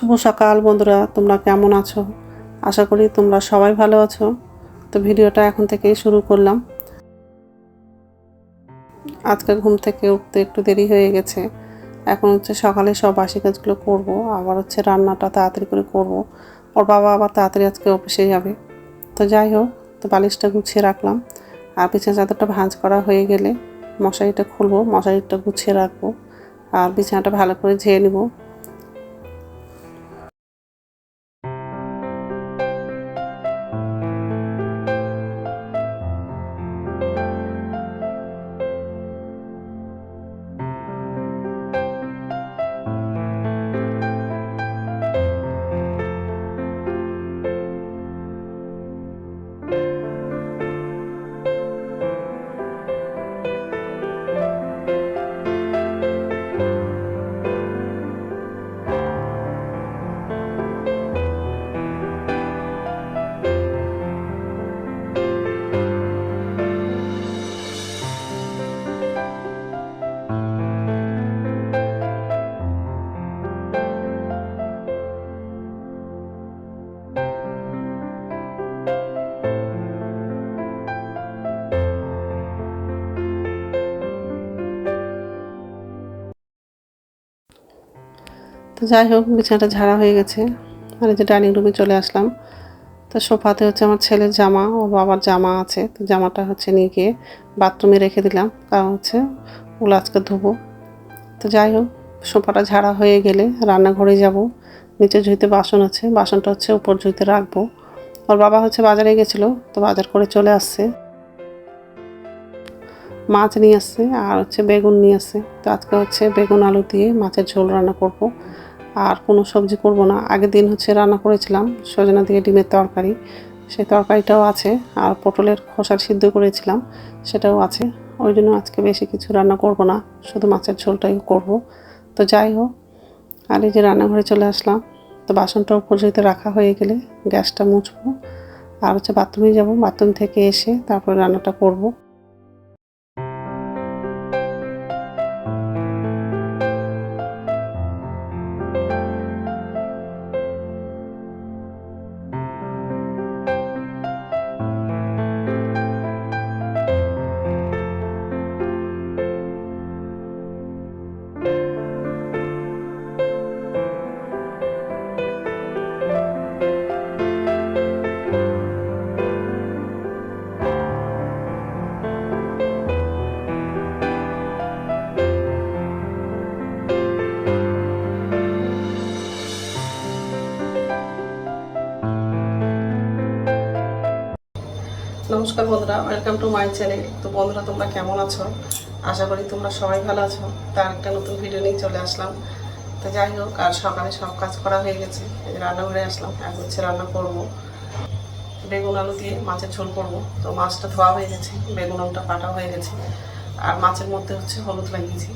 শুভ সকাল বন্ধুরা, তোমরা কেমন আছো? আশা করি তোমরা সবাই ভালো আছো। তো ভিডিওটা এখন থেকেই শুরু করলাম। আজকে ঘুম থেকে উঠতে একটু দেরি হয়ে গেছে। এখন হচ্ছে সকালে সব বাসি কাজগুলো করব, আবার হচ্ছে রান্নাটা তাড়াতাড়ি করে করব। ওর বাবা আবার তাড়াতাড়ি আজকে অফিসে যাবে। তো যাই হোক, তো বালিশটা গুছিয়ে রাখলাম। আর বিছানা চাদরটা ভাঁজ করা হয়ে গেলে মশারিটা খুলবো, মশারিটা গুছিয়ে রাখব। আর বিছানাটা ভালো করে ঝেয়ে নিব। তো যাই হোক, বিছানাটা ঝাড়া হয়ে গেছে। আর যে ডাইনিং রুমে চলে আসলাম। তো সোফাতে হচ্ছে আমার ছেলের জামা ওর বাবার জামা আছে, তো জামাটা হচ্ছে নিয়ে গিয়ে বাথরুমে রেখে দিলাম। কারণ হচ্ছে ওগুলো আজকে ধোবো। তো যাই হোক, সোফাটা ঝাড়া হয়ে গেলে রান্নাঘরে যাব। নিচে ঝুঁইতে বাসন আছে, বাসনটা হচ্ছে উপর ঝুঁতে রাখব। ওর বাবা হচ্ছে বাজারে গেছিল, তো বাজার করে চলে আসছে। মাছ নিয়ে আসছে আর হচ্ছে বেগুন নিয়ে আসছে। তো আজকে হচ্ছে বেগুন আলু দিয়ে মাছের ঝোল রান্না করব। আর কোনো সবজি করব না। আগের দিন হচ্ছে রান্না করেছিলাম সজনা দিয়ে ডিমের তরকারি। সেই তরকারিটাও আছে আর পটলের খোসা সিদ্ধ করেছিলাম, সেটাও আছে। ওই জন্য আজকে বেশি কিছু রান্না করব না, শুধু মাছের ঝোলটাই করব। তো যাই হোক, আর এই যে রান্নাঘরে চলে আসলাম। তো বাসনটা উপর যেতে রাখা হয়ে গেলে গ্যাসটা মুছবো। আর হচ্ছে বাথরুমে যাব, বাথরুম থেকে এসে তারপরে রান্নাটা করব। নমস্কার বন্ধুরা ওয়েলকাম টু মাই চ্যানেল তো বন্ধুরা, তোমরা কেমন আছো? আশা করি তোমরা সবাই ভালো আছো। তার একটা নতুন ভিডিও নিয়ে চলে আসলাম। তো যাই হোক, আর সকালে সব কাজ করা হয়ে গেছে। এই যে রান্নাঘরে আসলাম। এক হচ্ছে রান্না করব। বেগুন আলু দিয়ে মাছের ঝোল করব। তো মাছটা ধোয়া হয়ে গেছে, বেগুন আলুটা কাটা হয়ে গেছে। আর মাছের মধ্যে হচ্ছে হলুদ লাগিয়েছি।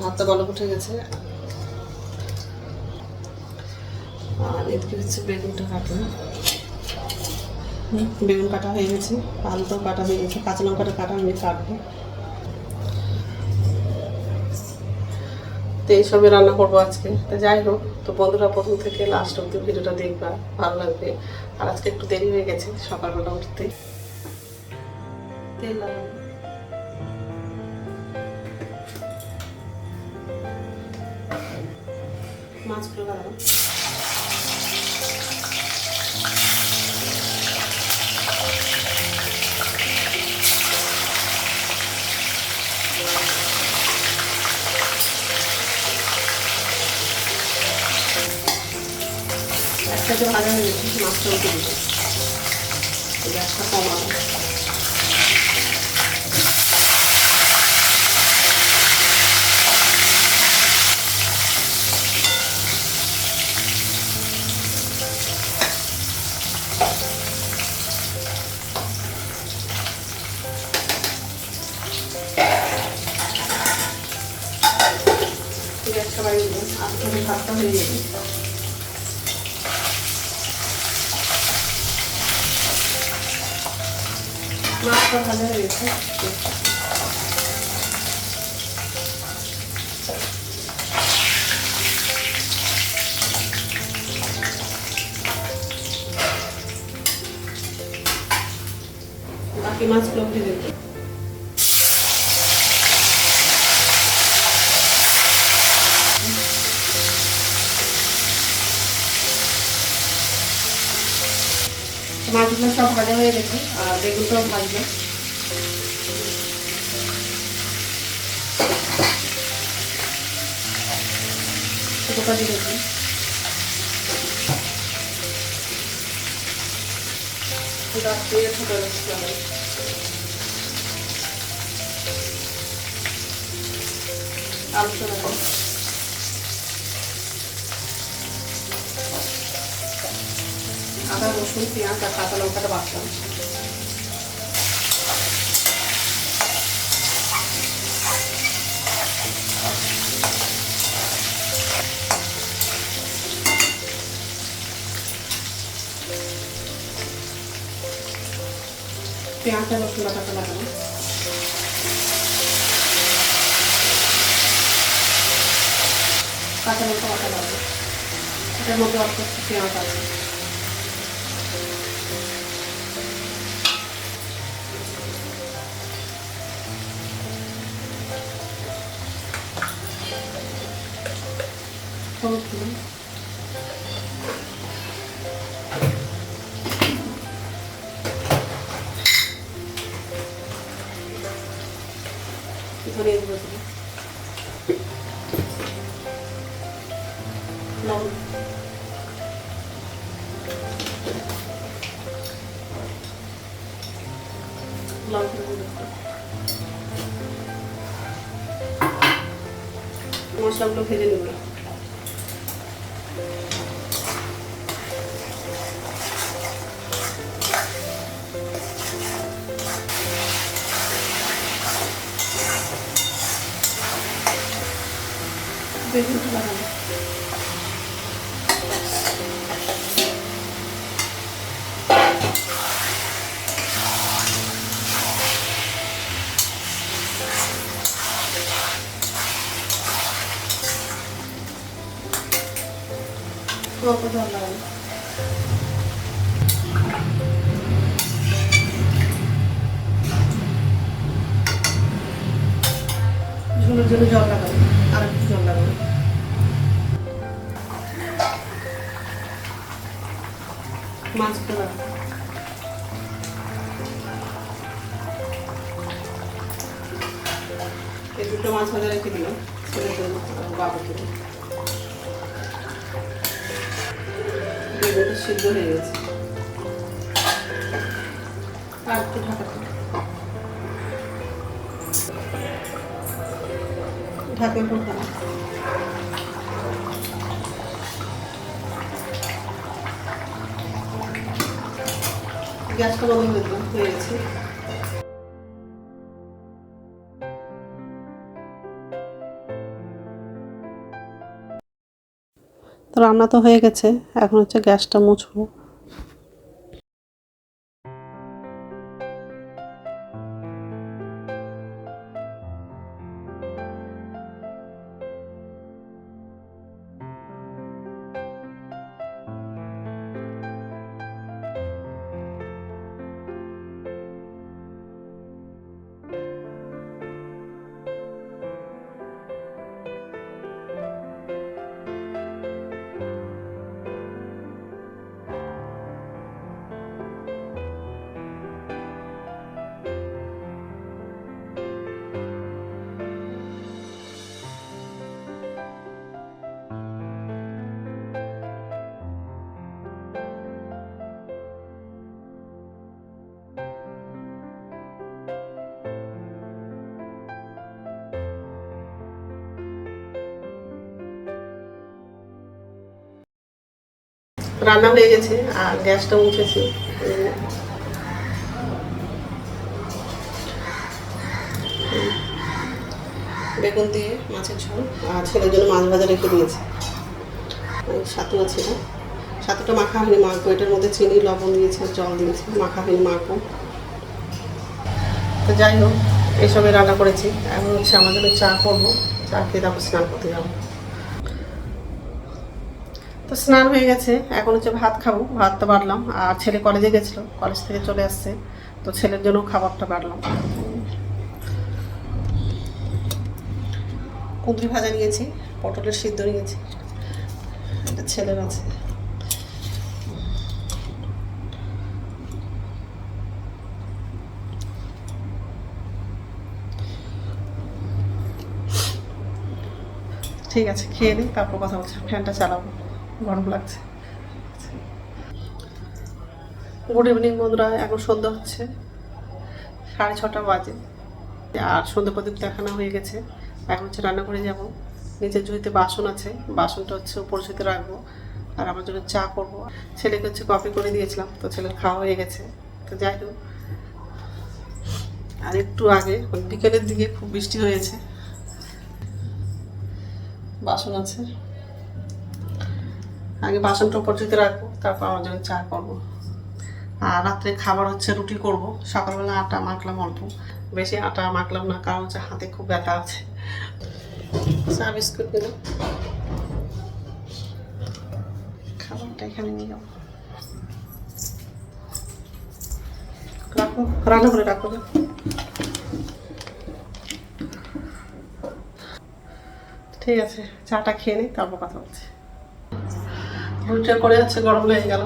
ভাতটা গলপ উঠে গেছে। আর এদিকে হচ্ছে বেগুনটা কাটলাম। বেগুন কাটা হয়ে গেছে, আলুটাও কাটা হয়ে গেছে, কাঁচা লঙ্কাটা কাটা আমি কাটবো। তো এইসবে রান্না করব আজকে। তো যাই হোক, তো বন্ধুরা প্রথম থেকে লাস্ট অব্দি ভিডিওটা দেখবা, ভালো লাগবে। আর আজকে একটু দেরি হয়ে গেছে, সকালবেলা উঠতে। তেল মাছগুলো লাগাবো একসাথে ভাজা হয়ে গেছে মাছটা উঠে দিবে গ্যাসটা কমানো দিলাম। হয়ে মাছটা ভালো হয়েছে বাকি মাছগুলো ভেজে মাছগুলো সব ভাজা হয়ে গেছে, আর বেগুনটাও ভাজবে। ছোটোটা দিয়ে দিই দিয়ে ছোটো রাখতে হবে আলুটা আদা, রসুন, পেঁয়াজ আর কাঁচা লঙ্কাটা বাটলাম পেঁয়াজ আর রসুন বাটাটা লাগানো কাঁচা লঙ্কা বাটা লাগানো এটার মধ্যে অল্প পেঁয়াজ আছে। হলুদ দিলাম গুঁড়ো দিলাম। মশলাগুলো ভেজে নেব বেগুনটা লাগাবো ঝোলের জন্য জল লাগাবো আর একটু জল লাগাবো। এই দুটো মাছ ভাজা রেখে দিলাম বাবার জন্য বেগুনটা সিদ্ধ হয়ে গেছে। আর একটু ঢাকা ঢাকা করতাম গ্যাসটা বন্ধ করে হয়ে গেছে। তো রান্না তো হয়ে গেছে, এখন হচ্ছে গ্যাসটা মুছবো। রান্না হয়ে গেছে, আর গ্যাসটা উঠেছে বেগুন দিয়ে মাছের ঝোল, আর ছেলের জন্য মাছ ভাজা রেখে দিয়েছি। সাতুয়া ছিল। সাতুটা মাখা হয়নি মাখবো এটার মধ্যে চিনি, লবণ দিয়েছে জল দিয়েছে। মাখা হয়নি মাখবো তো যাই হোক, এসবে রান্না করেছি। এখন হচ্ছে আমাদের চা করব। চা খেয়ে তারপর স্নান করতে যাব। তো স্নান হয়ে গেছে। এখন হচ্ছে ভাত খাব। ভাত তো বাড়লাম। আর ছেলে কলেজে গেছিল। কলেজ থেকে চলে আসছে। তো ছেলের জন্য খাবারটা বাড়লাম। কুঁদরি ভাজা নিয়েছি, পটলের সিদ্ধ নিয়েছি। ছেলের আছে। ঠিক আছে, খেয়ে নিই তারপর কথা বলছি। ফ্যানটা চালাবো। গরম লাগছে। গুড ইভিনিং বন্ধুরা, এখন সন্ধ্যা হচ্ছে। সাড়ে ছটা বাজে। আর সন্ধ্যা প্রদীপ দেখানো হয়ে গেছে। এখন হচ্ছে রান্না করে যাব। নিচের জুড়িতে বাসন আছে। বাসনটা হচ্ছে উপর জুড়িতে রাখব। আর আমার জন্য চা করব। ছেলেকে হচ্ছে কফি করে দিয়েছিলাম, তো ছেলের খাওয়া হয়ে গেছে। তো যাই হোক। আর একটু আগে, বিকেলের দিকে খুব বৃষ্টি হয়েছে। বাসন আছে। আগে বাসনটা উপর জুড়িতে রাখব, তারপর আমার জন্য চা করব। আর রাত্রে খাবার হচ্ছে রুটি করব। সকালবেলা আটা মাখলাম অল্প। বেশি আটা মাখলাম না, কারণ হচ্ছে হাতে খুব ব্যথা আছে। চা, বিস্কুট দিলাম খাবারটা এখানে নিয়ে যাব। রান্না করে ঠিক আছে, চাটা খেয়ে নিই তারপর কথা বলছি। রুটিটা করে যাচ্ছে গরম হয়ে গেল।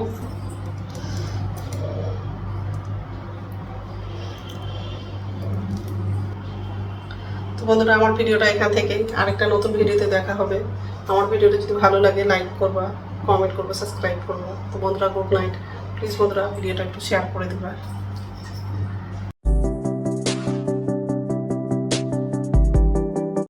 তো বন্ধুরা, আমার ভিডিওটা এখান থেকে আরেকটা নতুন ভিডিওতে দেখা হবে। আমার ভিডিওটা যদি ভালো লাগে লাইক করবা কমেন্ট করবা সাবস্ক্রাইব করবা। তো বন্ধুরা গুড নাইট প্লিজ বন্ধুরা, ভিডিওটা একটু শেয়ার করে দিবা।